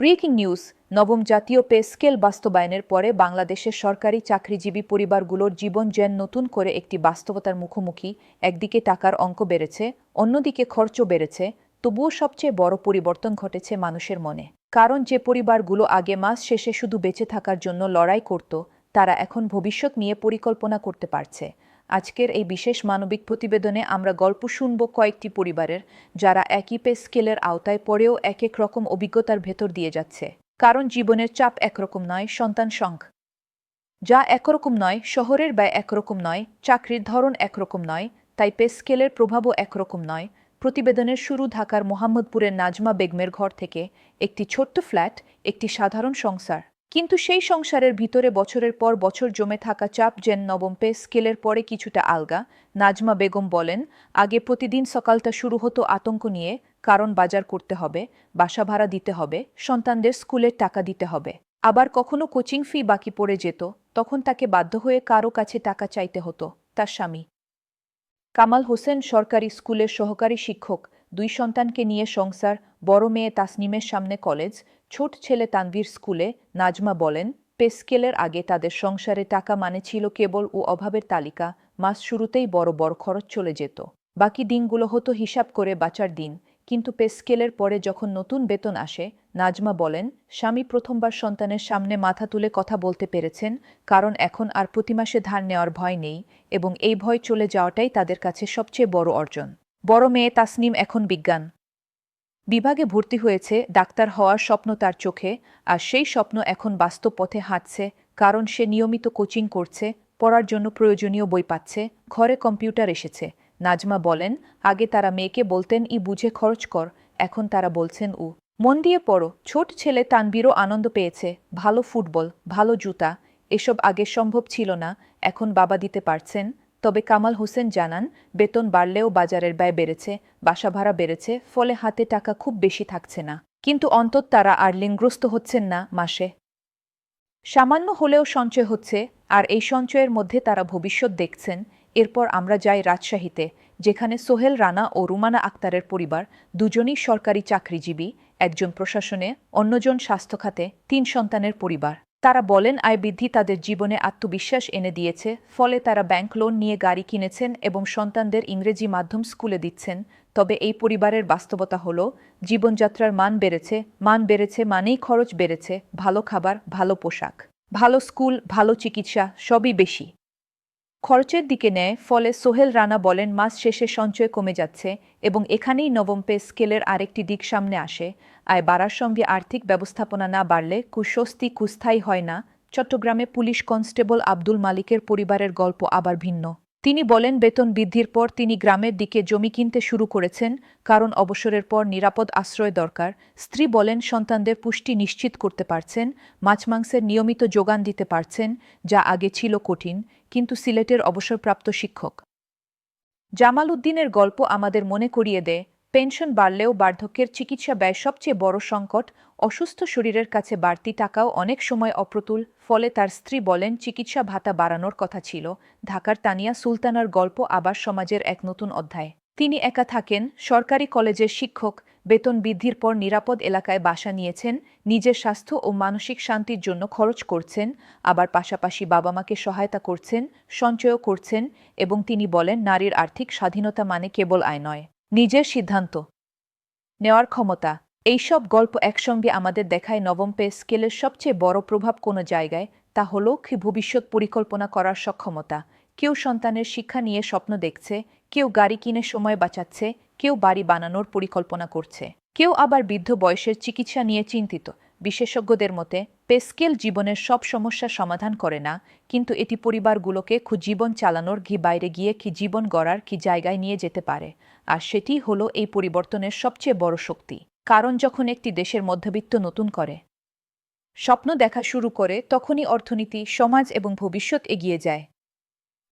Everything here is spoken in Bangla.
ব্রেকিং নিউজ, নবম জাতীয় পে স্কেল বাস্তবায়নের পরে বাংলাদেশের সরকারি চাকরিজীবী পরিবারগুলোর জীবন যেন নতুন করে একটি বাস্তবতার মুখোমুখি, একদিকে টাকার অঙ্ক বেড়েছে, অন্যদিকে খরচও বেড়েছে, তবুও সবচেয়ে বড় পরিবর্তন ঘটেছে মানুষের মনে। কারণ যে পরিবারগুলো আগে মাস শেষে শুধু বেঁচে থাকার জন্য লড়াই করত, তারা এখন ভবিষ্যৎ নিয়ে পরিকল্পনা করতে পারছে। আজকের এই বিশেষ মানবিক প্রতিবেদনে আমরা গল্প শুনব কয়েকটি পরিবারের, যারা একই পে স্কেলের আওতায় পড়েও এক এক রকম অভিজ্ঞতার ভেতর দিয়ে যাচ্ছে। কারণ জীবনের চাপ একরকম নয়, সন্তান সংঘ। যা একরকম নয়, শহরের ব্যয় একরকম নয়, চাকরির ধরন একরকম নয়, তাই পে স্কেলের প্রভাবও একরকম নয়। প্রতিবেদনের শুরু ঢাকার মোহাম্মদপুরের নাজমা বেগমের ঘর থেকে একটি ছোট্ট ফ্ল্যাট, একটি সাধারণ সংসার। কিন্তু সেই সংসারের ভিতরে বছরের পর বছর জমে থাকা চাপ যেন নবম পে, স্কেলের পরে কিছুটা আলগা। নাজমা বেগম বলেন, আগে প্রতিদিন সকালটা শুরু হতো আতঙ্ক নিয়ে, কারণ বাজার করতে হবে, বাসা ভাড়া দিতে হবে, সন্তানদের স্কুলের টাকা দিতে হবে। আবার কখনো কোচিং ফি বাকি পড়ে যেত, তখন তাকে বাধ্য হয়ে কারও কাছে টাকা চাইতে হতো, তার স্বামী। কামাল হোসেন সরকারি স্কুলের সহকারী শিক্ষক, দুই সন্তানকে নিয়ে সংসার, বড় মেয়ে তাসনিমের সামনে কলেজ ছোট ছেলে তানভীর স্কুলে নাজমা বলেন, পেস্কেলের আগে তাদের সংসারে টাকা মানে ছিল কেবল ও অভাবের তালিকা, মাস শুরুতেই বড় বড় খরচ চলে যেত। বাকি দিনগুলো হতো হিসাব করে বাঁচার দিন। কিন্তু পেস্কেলের পরে যখন নতুন বেতন আসে, নাজমা বলেন, স্বামী প্রথমবার সন্তানের সামনে মাথা তুলে কথা বলতে পেরেছেন, কারণ এখন আর প্রতি মাসে ধার নেওয়ার ভয় নেই এবং এই ভয় চলে যাওয়াটাই তাদের কাছে সবচেয়ে বড় অর্জন। বড় মেয়ে তাসনিম এখন বিজ্ঞান। বিভাগে ভর্তি হয়েছে ডাক্তার হওয়ার স্বপ্ন তার চোখে, আর সেই স্বপ্ন এখন বাস্তব পথে হাঁটছে, কারণ সে নিয়মিত কোচিং করছে, পড়ার জন্য প্রয়োজনীয় বই পাচ্ছে, ঘরে কম্পিউটার এসেছে। নাজমা বলেন, আগে তারা মেয়েকে বলতেন, ই বুঝে খরচ কর। এখন তারা বলছেন, উ। মন দিয়ে পড়ো, ছোট ছেলে তানবীরও আনন্দ পেয়েছে, ভালো ফুটবল, ভালো জুতা, এসব আগে সম্ভব ছিল না, এখন বাবা দিতে পারছেন তবে কামাল হোসেন জানান, বেতন বাড়লেও বাজারের ব্যয় বেড়েছে, বাসা ভাড়া বেড়েছে, ফলে হাতে টাকা খুব বেশি থাকছে না। কিন্তু অন্তত তারা আর লিঙ্গ্রস্ত হচ্ছেন না মাসে। সামান্য হলেও সঞ্চয় হচ্ছে, আর এই সঞ্চয়ের মধ্যে তারা ভবিষ্যৎ দেখছেন। এরপর আমরা যাই রাজশাহীতে, যেখানে সোহেল রানা ও রুমানা আক্তারের পরিবার দুজনই সরকারি চাকরিজীবী, একজন প্রশাসনে, অন্যজন স্বাস্থ্য খাতে, তিন সন্তানের পরিবার। তারা বলেন, আয় বৃদ্ধি তাদের জীবনে আত্মবিশ্বাস এনে দিয়েছে, ফলে তারা ব্যাংক লোন নিয়ে গাড়ি কিনেছেন এবং সন্তানদের ইংরেজি মাধ্যম স্কুলে দিচ্ছেন। তবে এই পরিবারের বাস্তবতা হল, জীবনযাত্রার মান বেড়েছে মান বেড়েছে মানেই খরচ বেড়েছে, ভালো খাবার, ভালো পোশাক, ভালো স্কুল, ভালো চিকিৎসা, সবই বেশি। খরচের দিকে নেয়, ফলে সোহেল রানা বলেন, মাস শেষে সঞ্চয় কমে যাচ্ছে এবং এখানেই নবম পে স্কেলের আরেকটি দিক সামনে আসে। আয় বাড়ার সঙ্গে আর্থিক ব্যবস্থাপনা না বাড়লে কুস্বস্তি কুস্থায়ী হয় না। চট্টগ্রামে পুলিশ কনস্টেবল আব্দুল মালিকের পরিবারের গল্প আবার ভিন্ন। তিনি বলেন, বেতন বৃদ্ধির পর তিনি গ্রামের দিকে জমি কিনতে শুরু করেছেন, কারণ অবসরের পর নিরাপদ আশ্রয় দরকার। স্ত্রী বলেন, সন্তানদের পুষ্টি নিশ্চিত করতে পারছেন, মাছ মাংসের নিয়মিত যোগান দিতে পারছেন, যা আগে ছিল কঠিন, কিন্তু সিলেটের অবসরপ্রাপ্ত শিক্ষক। জামাল উদ্দিনের গল্প আমাদের মনে করিয়ে দেয় পেনশন বাড়লেও বার্ধক্যের চিকিৎসা ব্যয় সবচেয়ে বড় সংকট। অসুস্থ শরীরের কাছে বাড়তি টাকাও অনেক সময় অপ্রতুল, ফলে তার স্ত্রী বলেন, চিকিৎসা ভাতা বাড়ানোর কথা ছিল। ঢাকার তানিয়া সুলতানার গল্প আবার সমাজের এক নতুন অধ্যায়। তিনি একা থাকেন, সরকারি কলেজের শিক্ষক, বেতন বৃদ্ধির পর নিরাপদ এলাকায় বাসা নিয়েছেন, নিজের স্বাস্থ্য ও মানসিক শান্তির জন্য খরচ করছেন, আবার পাশাপাশি বাবা মাকে সহায়তা করছেন, সঞ্চয়ও করছেন এবং তিনি বলেন, নারীর আর্থিক স্বাধীনতা মানে কেবল আয় নয়। নিজের সিদ্ধান্ত। নেওয়ার ক্ষমতা। এইসব গল্প একসঙ্গে আমাদের দেখায় নবম পে স্কেলের সবচেয়ে বড় প্রভাব কোনো জায়গায়, তা হল কি ভবিষ্যৎ পরিকল্পনা করার সক্ষমতা। কেউ সন্তানের শিক্ষা নিয়ে স্বপ্ন দেখছে, কেউ গাড়ি কিনে সময় বাঁচাচ্ছে, কেউ বাড়ি বানানোর পরিকল্পনা করছে। কেউ আবার বৃদ্ধ বয়সের চিকিৎসা নিয়ে চিন্তিত। বিশেষজ্ঞদের মতে, পেস্কেল জীবনের সব সমস্যা সমাধান করে না, কিন্তু এটি পরিবারগুলোকে খু, জীবন চালানোর ঘি বাইরে গিয়ে কি জীবন গড়ার কি জায়গায় নিয়ে যেতে পারে। আর সেটি হলো এই পরিবর্তনের সবচেয়ে বড় শক্তি। কারণ যখন একটি দেশের মধ্যবিত্ত নতুন করে, স্বপ্ন দেখা শুরু করে, তখনই অর্থনীতি, সমাজ এবং ভবিষ্যৎ এগিয়ে যায়।